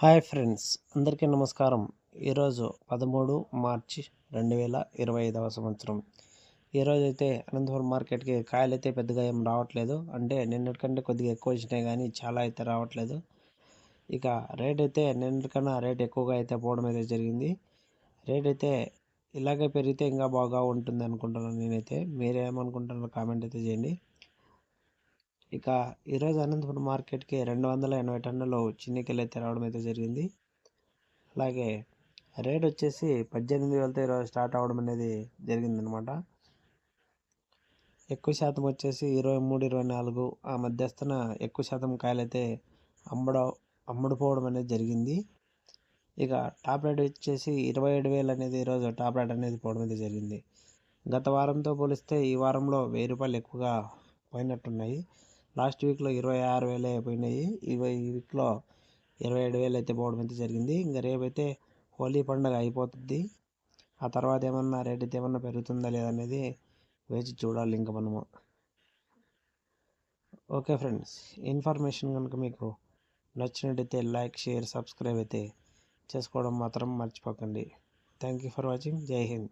Hi friends అందరికీ నమస్కారం. ఈరోజు పదమూడు మార్చి రెండు వేల ఇరవై ఐదవ సంవత్సరం. ఈరోజు అయితే అనంతపురం మార్కెట్కి కాయలు అయితే పెద్దగా ఏం రావట్లేదు. అంటే నిన్నటికంటే కొద్దిగా ఎక్కువ వచ్చినాయి కానీ చాలా అయితే రావట్లేదు. ఇక రేట్ అయితే నిన్నటికన్నా రేట్ ఎక్కువగా అయితే పోవడం అయితే జరిగింది. రేట్ అయితే ఇలాగే పెరిగితే ఇంకా బాగా ఉంటుంది అనుకుంటున్నాను నేనైతే. మీరేమనుకుంటున్నారో కామెంట్ అయితే చేయండి. ఇక ఈరోజు అనంతపురం మార్కెట్కి రెండు వందల ఎనభై టన్నులు చిన్నికెళ్ళి అయితే రావడం అయితే జరిగింది. అలాగే రేట్ వచ్చేసి పద్దెనిమిది వేలతో ఈరోజు స్టార్ట్ అవ్వడం అనేది జరిగిందనమాట ఎక్కువ శాతం వచ్చేసి ఇరవై మూడు ఇరవై నాలుగు ఆ మధ్యస్థన ఎక్కువ శాతం కాయలైతే అమ్మడం అమ్మడ అమ్ముడుపోవడం అనేది జరిగింది. ఇక టాప్ రేట్ వచ్చేసి ఇరవై ఏడు వేలు అనేది ఈరోజు టాప్ రేట్ అనేది పోవడం అయితే జరిగింది. గత వారంతో పోలిస్తే ఈ వారంలో వెయ్యి రూపాయలు ఎక్కువగా పోయినట్టున్నాయి. లాస్ట్ వీక్లో ఇరవై ఆరు వేలు అయిపోయినాయి. ఇరవై ఈ వీక్లో ఇరవై ఏడు వేలు అయితే పోవడం అయితే జరిగింది. ఇంకా రేపైతే హోలీ పండుగ అయిపోతుంది. ఆ తర్వాత ఏమన్నా రేట్ అయితే ఏమన్నా పెరుగుతుందా లేదనేది వేచి చూడాలి ఇంకా మనము. ఓకే ఫ్రెండ్స్ ఇన్ఫర్మేషన్ కనుక మీకు నచ్చినట్టయితే లైక్ షేర్ సబ్స్క్రైబ్ అయితే చేసుకోవడం మాత్రం మర్చిపోకండి. Thank you for watching. Jai Hind.